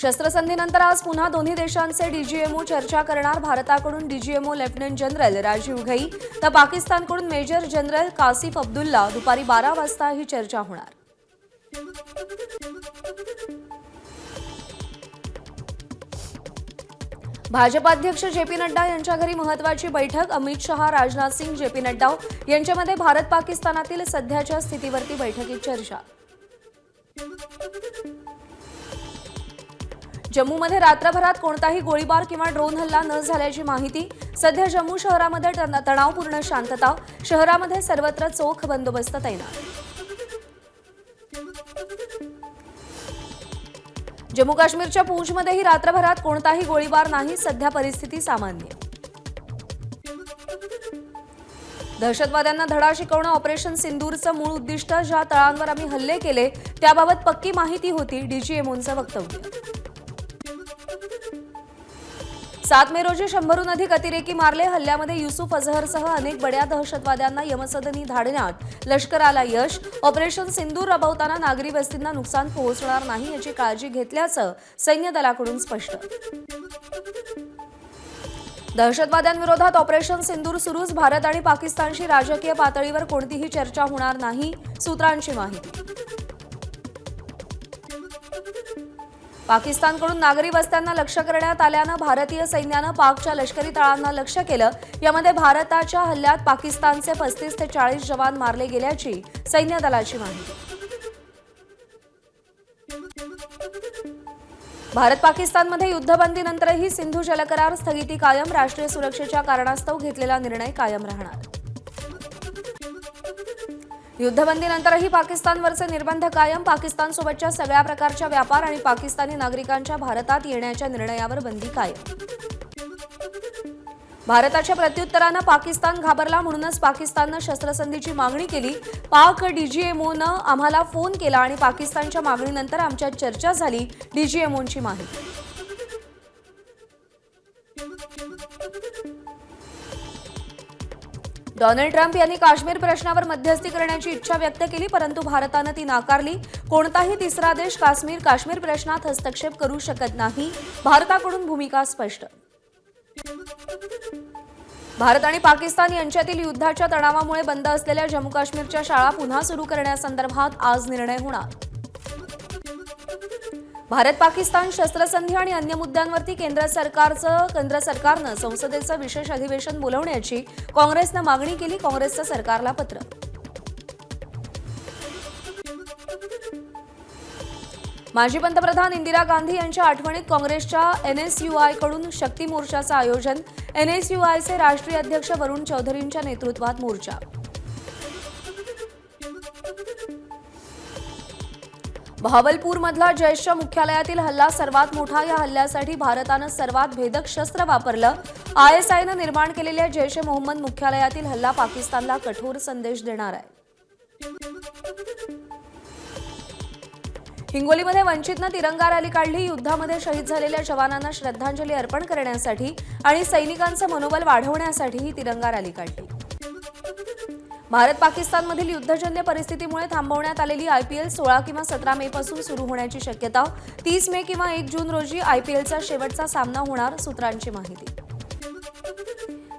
शस्त्रसंधीनंतर आज पुन्हा दोन्ही देशांचे डीजीएमओ चर्चा करणार. भारताकडून DGMO lieutenant general Rajiv Ghai तर पाकिस्तानकडून मेजर जनरल कासिफ अब्दुल्ला. दुपारी बारा वाजता ही चर्चा होणार. भाजपाध्यक्ष जे पी नड्डा यांच्या घरी महत्वाची बैठक. अमित शहा राजनाथ सिंग जे पी नड्डा यांच्यामध्ये भारत पाकिस्तानातील सध्याच्या स्थितीवरती बैठकीत चर्चा. जम्मूमध्ये रात्रभरात कोणताही गोळीबार किंवा ड्रोन हल्ला न झाल्याची माहिती सध्या जम्मू शहरामध्ये तणावपूर्ण शांतता शहरामध्ये सर्वत्र चोख बंदोबस्त तैनात. जम्मू काश्मीरच्या पूंछमध्येही रात्रभरात कोणताही गोळीबार नाही सध्या परिस्थिती सामान्य. दहशतवाद्यांना धडा शिकवणं ऑपरेशन सिंदूरचं मूळ उद्दिष्ट ज्या तळांवर आम्ही हल्ले केले त्याबाबत पक्की माहिती होती डीजीएमओंचं वक्तव्य. सात मे रोजी शंभरहून अधिक अतिरेकी मारले. हल्ल्यामध्ये युसुफ अझहरसह अनेक बड्या दहशतवाद्यांना यमसदनी धाडण्यात लष्कराला यश. ऑपरेशन सिंदूर राबवताना नागरी वस्तींना नुकसान पोहोचणार नाही याची काळजी घेतल्याचं सैन्य दलाकडून स्पष्ट. दहशतवाद्यांविरोधात ऑपरेशन सिंदूर सुरूच. भारत आणि पाकिस्तानशी राजकीय पातळीवर कोणतीही चर्चा होणार नाही सूत्रांची माहिती. पाकिस्तानकडून नागरी वस्त्यांना लक्ष्य करण्यात आल्यानं भारतीय सैन्यानं पाकच्या लष्करी तळांना लक्ष्य केलं. यामध्ये भारताच्या हल्ल्यात पाकिस्तानचे पस्तीस ते चाळीस जवान मारले गेल्याची सैन्य दलाची माहिती. भारत पाकिस्तानमध्ये युद्धबंदीनंतरही सिंधू जलकरार स्थगिती कायम राष्ट्रीय सुरक्षेच्या कारणास्तव घेतलेला निर्णय कायम राहणार. युद्धबंदीनंतरही पाकिस्तानवरचे निर्बंध कायम. पाकिस्तानसोबतच्या सगळ्या प्रकारच्या व्यापार आणि पाकिस्तानी नागरिकांच्या भारतात येण्याच्या निर्णयावर बंदी कायम. भारताच्या प्रत्युत्तरानं पाकिस्तान घाबरला म्हणूनच पाकिस्ताननं शस्त्रसंधीची मागणी केली. पाक डीजीएमओनं आम्हाला फोन केला आणि पाकिस्तानच्या मागणीनंतर आमच्यात चर्चा झाली डीजीएमओंची माहिती. डोनाल्ड ट्रम्प यांनी काश्मीर प्रश्नावर मध्यस्थी करण्याची इच्छा व्यक्त केली परंतु भारतानं ती नाकारली. कोणताही तिसरा देश काश्मीर काश्मीर प्रश्नात हस्तक्षेप करू शकत नाही. भारताकडून भूमिका स्पष्ट. भारत आणि पाकिस्तान यांच्यातील युद्धाच्या तणावामुळे बंद असलेल्या जम्मू काश्मीरच्या शाळा पुन्हा सुरू करण्यासंदर्भात आज निर्णय होणार. भारत पाकिस्तान शस्त्रसंधी आणि अन्य मुद्द्यांवरती केंद्र सरकारचं केंद्र सरकारनं संसदेचं विशेष अधिवेशन बोलवण्याची काँग्रेसनं मागणी केली काँग्रेसचं सरकारला पत्र. माजी पंतप्रधान इंदिरा गांधी यांच्या आठवणीत काँग्रेसच्या एनएसयूआयकडून शक्ती मोर्चाचं आयोजन एनएसयूआयचे राष्ट्रीय अध्यक्ष वरुण चौधरींच्या नेतृत्वात मोर्चा. बहावलपूरमधला जैशच्या मुख्यालयातील हल्ला सर्वात मोठा या हल्ल्यासाठी भारतानं सर्वात भेदक शस्त्र वापरलं. आयएसआयनं निर्माण केलेल्या जैश ए मोहम्मद मुख्यालयातील हल्ला पाकिस्तानला कठोर संदेश देणार आहे. हिंगोलीमध्ये वंचितनं तिरंगा रॅली काढली. युद्धामध्ये शहीद झालेल्या जवानांना श्रद्धांजली अर्पण करण्यासाठी आणि सैनिकांचं मनोबल वाढवण्यासाठी ही तिरंगा रॅली काढली. भारत पाकिस्तानमधील युद्धजन्य परिस्थितीमुळे थांबवण्यात आलेली आयपीएल सोळा किंवा सतरा मे पासून सुरू होण्याची शक्यता तीस मे किंवा एक जून रोजी आयपीएलचा शेवटचा सामना होणार सूत्रांची माहिती.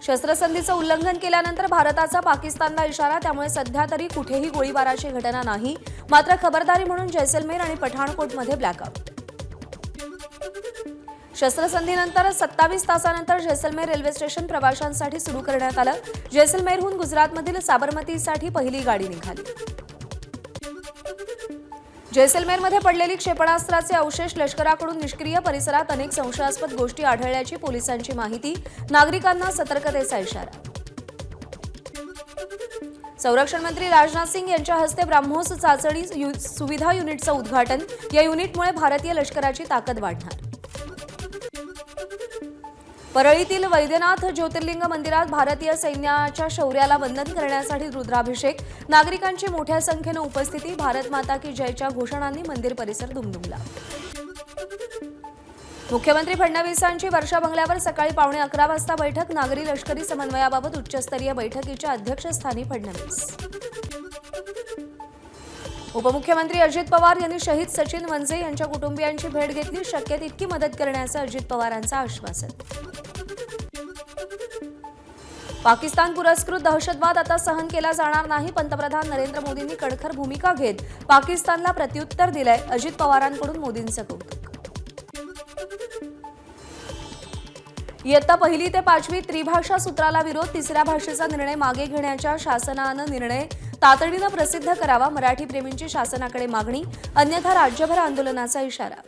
शस्त्रसंधीचं उल्लंघन केल्यानंतर भारताचा पाकिस्तानला इशारा त्यामुळे सध्या तरी कुठेही गोळीबाराची घटना नाही. मात्र खबरदारी म्हणून जैसलमेर आणि पठाणकोटमध्ये ब्लॅकआउट शस्त्रसंधीनंतर सत्तावीस तासानंतर जैसलमेर रेल्वे स्टेशन प्रवाशांसाठी सुरू करण्यात आलं. जैसलमेरहून गुजरातमधील साबरमतीसाठी पहिली गाडी निघाली. जैसलमेरमध्ये पडलेली क्षेपणास्त्राचे अवशेष लष्कराकडून निष्क्रिय परिसरात अनेक संशयास्पद गोष्टी आढळल्याची पोलिसांची माहिती. नागरिकांना सतर्कतेचा इशारा. संरक्षण मंत्री राजनाथ सिंग यांच्या हस्ते ब्राह्मोस चाचणी यु- सुविधा युनिटचं उद्घाटन. या युनिटमुळे भारतीय लष्कराची ताकद वाढणार. परळीतील वैद्यनाथ ज्योतिर्लिंग मंदिरात भारतीय सैन्याच्या शौर्याला वंदन करण्यासाठी रुद्राभिषेक. नागरिकांची मोठ्या संख्येनं उपस्थिती. भारत माता की जयच्या घोषणांनी मंदिर परिसर दुमदुमला. मुख्यमंत्री फडणवीसांची वर्षा बंगल्यावर सकाळी पावणे अकरा वाजता बैठक. नागरी लष्करी समन्वयाबाबत उच्चस्तरीय बैठकीच्या अध्यक्षस्थानी फडणवीस. उपमुख्यमंत्री अजित पवार यांनी शहीद सचिन वंजे यांच्या कुटुंबियांची भेट घेतली. शक्य तितकी मदत करण्याचं अजित पवारांचं आश्वासन. पाकिस्तान पुरस्कृत दहशतवाद आता सहन केला जाणार नाही. पंतप्रधान नरेंद्र मोदींनी कणखर भूमिका घेत पाकिस्तानला प्रत्युत्तर दिलंय. अजित पवारांकडून मोदींचं कौतुक. इयत्ता पहिली ते पाचवी त्रिभाषा सूत्राला विरोध. तिसऱ्या भाषेचा निर्णय मागे घेण्याच्या शासनानं निर्णय तातडीनं प्रसिद्ध करावा. मराठी प्रेमींची शासनाकडे मागणी. अन्यथा राज्यभर आंदोलनाचा इशारा.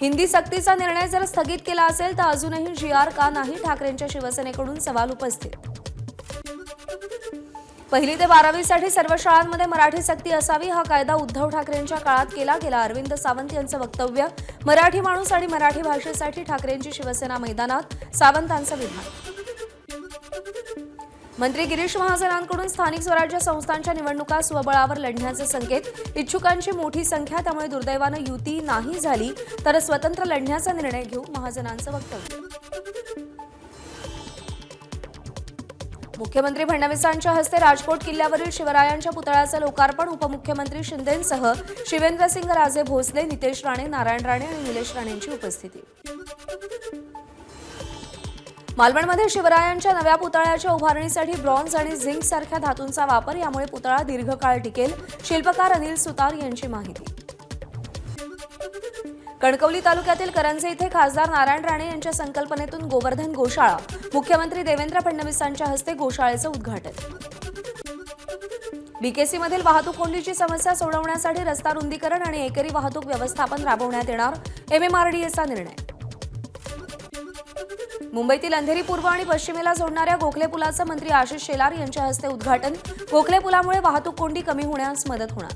हिंदी सक्तीचा निर्णय जर स्थगित केला असेल तर अजूनही जी आर का नाही ठाकरेंच्या शिवसेनेकडून सवाल उपस्थित. पहिली ते बारावीसाठी सर्व शाळांमध्ये मराठी सक्ती असावी हा कायदा उद्धव ठाकरेंच्या काळात केला गेला. अरविंद सावंत यांचं वक्तव्य मराठी माणूस आणि मराठी भाषेसाठी ठाकरेंची शिवसेना मैदानात सावंतांचं विधान. मंत्री गिरीश महाजनांकडून स्थानिक स्वराज्य संस्थांच्या निवडणुका स्वबळावर लढण्याचे संकेत. इच्छुकांची मोठी संख्या त्यामुळे दुर्दैवानं युती नाही झाली तर स्वतंत्र लढण्याचा निर्णय घेऊ महाजनांचं वक्तव्य. मुख्यमंत्री फडणवीसांच्या हस्ते राजकोट किल्ल्यावरील शिवरायांच्या पुतळ्याचं लोकार्पण उपमुख्यमंत्री शिंदेंसह शिवेंद्रसिंग राजे भोसले नितेश राणे नारायण राणे आणि निलेश राणेंची उपस्थिती. मालवणमध्ये शिवरायांच्या नव्या पुतळ्याच्या उभारणीसाठी ब्रॉन्झ आणि झिंक सारख्या धातूंचा वापर यामुळे पुतळा दीर्घकाळ टिकेल शिल्पकार अनिल सुतार यांची माहिती. कणकवली तालुक्यातील करंजे इथे खासदार नारायण राणे यांच्या संकल्पनेतून गोवर्धन गोशाळा मुख्यमंत्री देवेंद्र फडणवीसांच्या हस्ते गोशाळेचं उद्घाटन. बीकेसीमधील वाहतूक कोंडीची समस्या सोडवण्यासाठी रस्ता रुंदीकरण आणि एकरी वाहतूक व्यवस्थापन राबवण्यात येणार एमएमआरडीएचा निर्णय. मुंबईतील अंधेरी पूर्व आणि पश्चिमेला जोडणाऱ्या गोखले पुलाचं मंत्री आशिष शेलार यांच्या हस्ते उद्घाटन. गोखले पुलामुळे वाहतूक कोंडी कमी होण्यास मदत होणार.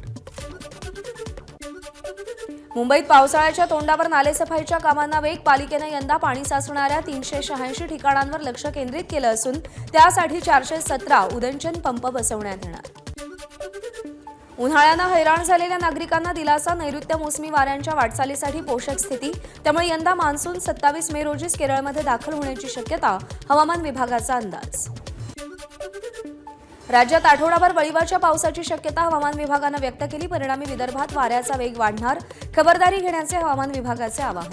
मुंबईत पावसाळ्याच्या तोंडावर नालेसफाईच्या कामांना वेग पालिकेनं यंदा पाणी साचणाऱ्या तीनशे शहाऐंशी ठिकाणांवर लक्ष केंद्रित केलं असून त्यासाठी चारशे सतरा उदंचन पंप बसवण्यात येणार. उन्हाळ्यानं हैराण झालेल्या नागरिकांना दिलासा नैऋत्य मोसमी वाऱ्यांच्या वाटचालीसाठी पोषक स्थिती. त्यामुळे यंदा मान्सून सत्तावीस मे रोजीच केरळमध्ये दाखल होण्याची शक्यता हवामान विभागाचा अंदाज. राज्यात आठवडाभर वळीवाच्या पावसाची शक्यता हवामान विभागानं व्यक्त केली. परिणामी विदर्भात वाऱ्याचा वेग वाढणार. खबरदारी घेण्याचे हवामान विभागाचे आवाहन.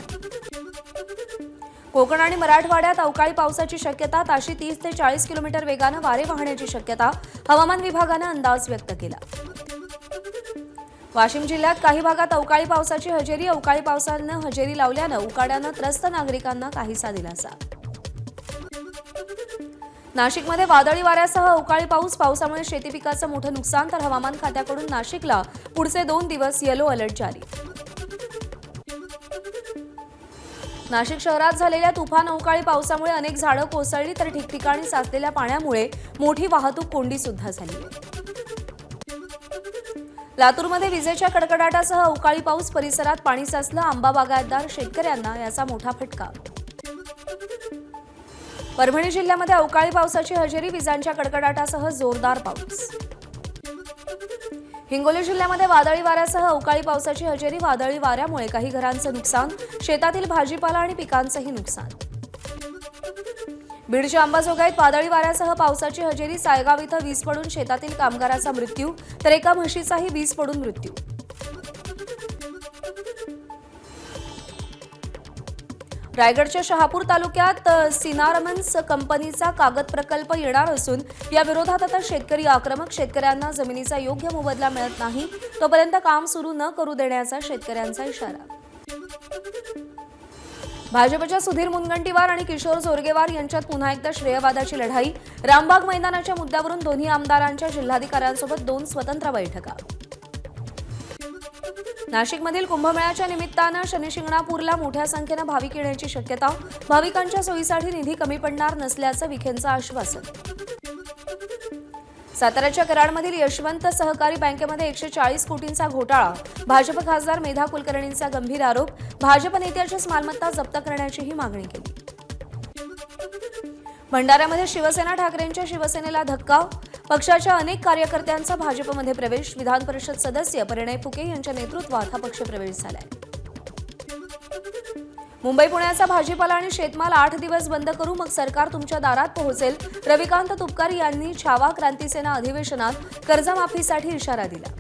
कोकण आणि मराठवाड्यात अवकाळी पावसाची शक्यता ताशी तीस ते चाळीस किलोमीटर वेगानं वारे वाहण्याची शक्यता हवामान विभागानं अंदाज व्यक्त केला. वाशिम जिल्ह्यात काही भागात अवकाळी पावसाची हजेरी अवकाळी पावसानं हजेरी लावल्यानं उकाड्यानं त्रस्त नागरिकांना काहीसा दिलासा. नाशिकमध्ये वादळी वाऱ्यासह अवकाळी पाऊस पावसामुळे शेती पिकाचं मोठं नुकसान तर हवामान खात्याकडून नाशिकला पुढचे दोन दिवस येलो अलर्ट जारी. नाशिक शहरात झालेल्या तुफान अवकाळी पावसामुळे अनेक झाडं कोसळली तर ठिकठिकाणी साचलेल्या पाण्यामुळे मोठी वाहतूक कोंडी सुद्धा झाली आहे. लातूरमध्ये विजेच्या कडकडाटासह अवकाळी पाऊस परिसरात पाणी साचलं आंबा बागायतदार शेतकऱ्यांना याचा मोठा फटका. परभणी जिल्ह्यामध्ये अवकाळी पावसाची हजेरी विजांच्या कडकडाटासह जोरदार पाऊस. हिंगोली जिल्ह्यामध्ये वादळी वाऱ्यासह अवकाळी पावसाची हजेरी वादळी वाऱ्यामुळे काही घरांचं नुकसान शेतातील भाजीपाला आणि पिकांचंही नुकसान. बीडच्या अंबाजोगाईत वादळी वाऱ्यासह पावसाची हजेरी सायगाव इथं वीज पडून शेतातील कामगाराचा मृत्यू तर एका म्हशीचाही वीज पडून मृत्यू. रायगडच्या शहापूर तालुक्यात सिनारमन्स कंपनीचा कागद प्रकल्प येणार असून या विरोधात आता शेतकरी आक्रमक शेतकऱ्यांना जमिनीचा योग्य मोबदला मिळत नाही तोपर्यंत काम सुरू न करू देण्याचा शेतकऱ्यांचा इशारा. भाजपच्या सुधीर मुनगंटीवार आणि किशोर जोरगेवार यांच्यात पुन्हा एकदा श्रेयवादाची लढाई. रामबाग मैदानाच्या मुद्द्यावरून दोन्ही आमदारांच्या जिल्हाधिकाऱ्यांसोबत दोन स्वतंत्र बैठका. नाशिकमधील कुंभमेळ्याच्या निमित्तानं शनिशिंगणापूरला मोठ्या संख्येनं भाविक येण्याची शक्यता. भाविकांच्या सोयीसाठी निधी कमी पडणार नसल्याचं विखेंचं आश्वासन. साताऱ्याच्या कराडमधील यशवंत सहकारी बँकेमध्ये एकशे चाळीस कोटींचा घोटाळा. भाजप खासदार मेधा कुलकर्णींचा गंभीर आरोप. भाजप नेत्याचीच मालमत्ता जप्त करण्याचीही मागणी केली. भंडाऱ्यामध्ये शिवसेना ठाकरेंच्या शिवसेनेला धक्का पक्षाच्या अनेक कार्यकर्त्यांचा भाजपमध्ये प्रवेश. विधान परिषद सदस्य परिणय फुके यांच्या नेतृत्वात हा पक्ष प्रवेश झालाय. मुंबई पुण्याचा भाजीपाला आणि शेतमाल आठ दिवस बंद करू मग सरकार तुमच्या दारात पोहोचेल. रविकांत तुपकर यांनी छावा क्रांतीसेना अधिवेशनात कर्जमाफीसाठी इशारा दिला.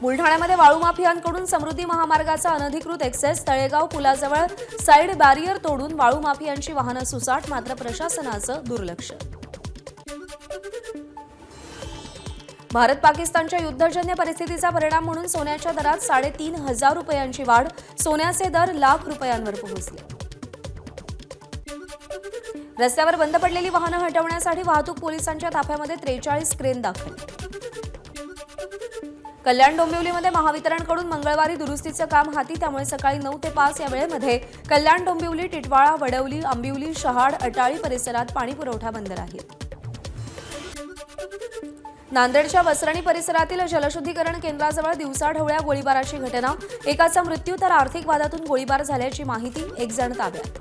बुलढाण्यामध्ये वाळू माफियांकडून समृद्धी महामार्गाचा अनधिकृत एक्सेस तळेगाव पुलाजवळ साईड बॅरियर तोडून वाळू माफियांची वाहनं सुसाट मात्र प्रशासनाचं दुर्लक्ष. भारत पाकिस्तानच्या युद्धजन्य परिस्थितीचा परिणाम म्हणून सोन्याच्या दरात साडेतीन हजार रुपयांची वाढ सोन्याचे दर लाख रुपयांवर पोहोचले. रस्त्यावर बंद पडलेली वाहनं हटवण्यासाठी वाहतूक पोलिसांच्या ताफ्यामध्ये त्रेचाळीस क्रेन दाखल. कल्याण डोंबिवलीमध्ये महावितरणकडून मंगळवारी दुरुस्तीचं काम हाती त्यामुळे सकाळी नऊ ते पाच या वेळेमध्ये कल्याण डोंबिवली टिटवाळा वडवली आंबिवली शहाड अटाळी परिसरात पाणीपुरवठा बंद राहील. नांदेडच्या वसरणी परिसरातील जलशुद्धीकरण केंद्राजवळ दिवसाढवळ्या गोळीबाराची घटना. एकाचा मृत्यू तर आर्थिक वादातून गोळीबार झाल्याची माहिती एक जण ताब्यात.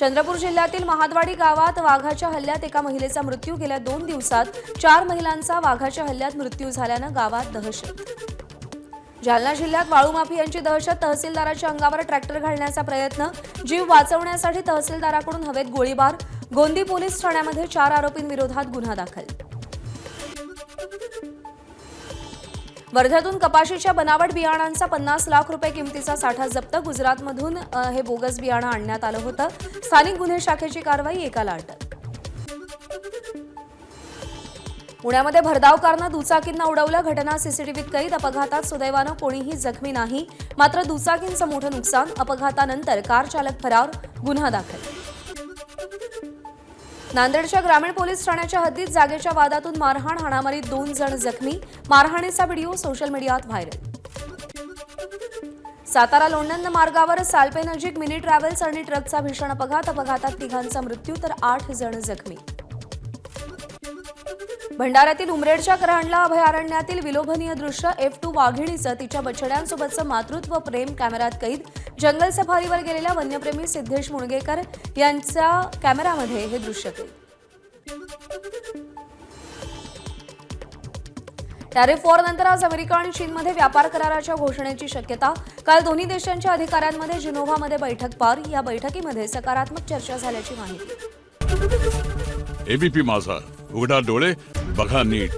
चंद्रपूर जिल्ह्यातील महादवाडी गावात वाघाच्या हल्ल्यात एका महिलेचा मृत्यू गेल्या दोन दिवसात. चार महिलांचा वाघाच्या हल्ल्यात मृत्यू झाल्यानं गावात दहशत. जालना जिल्ह्यात वाळू माफियांची दहशत तहसीलदाराच्या अंगावर ट्रॅक्टर घालण्याचा प्रयत्न. जीव वाचवण्यासाठी तहसीलदाराकडून हवेत गोळीबार. गोंदी पोलीस ठाण्यामध्ये चार आरोपींविरोधात गुन्हा दाखल. वर्ध्यातून कपाशीच्या बनावट बियाणांचा पन्नास लाख रुपये किमतीचा साठा जप्त. गुजरातमधून हे बोगस बियाणं आणण्यात आलं होतं. स्थानिक गुन्हे शाखेची कारवाई एकाला अटक. पुण्यामध्ये भरधाव कारनं दुचाकींना उडवलं. घटना सीसीटीव्हीत कैद. अपघातात सुदैवानं कोणीही जखमी नाही. मात्र दुचाकींचं मोठं नुकसान. अपघातानंतर कार चालक फरार. गुन्हा दाखल. नांदेडच्या ग्रामीण पोलीस ठाण्याच्या हद्दीत जागेच्या वादातून मारहाण हाणामारीत दोन जण जखमी. मारहाणीचा व्हिडिओ सोशल मीडियात व्हायरल. सातारा लोणंद मार्गावर सालपे नजीक मिनी ट्रॅव्हल्स आणि ट्रकचा भीषण अपघात. अपघातात तिघांचा मृत्यू तर आठ जण जखमी. भंडाऱ्यातील उमरेडच्या करांडला अभयारण्यातील विलोभनीय दृश्य एफ टू वाघिणीचं तिच्या बछड्यांसोबतचं मातृत्व प्रेम कॅमेऱ्यात कैद. जंगल सफारीवर गेलेल्या वन्यप्रेमी सिद्धेश मुणगेकर यांच्या कॅमेरामध्ये हे दृश्य कैद टॅरिफ वॉर नंतर आज अमेरिका आणि चीनमध्ये व्यापार कराराच्या घोषणेची शक्यता. काल दोन्ही देशांच्या अधिकाऱ्यांमध्ये जिनोव्हामध्ये बैठक पार. या बैठकीमध्ये सकारात्मक चर्चा झाल्याची माहिती. एबीपी माझा. उघडा डोळे बघा नीट.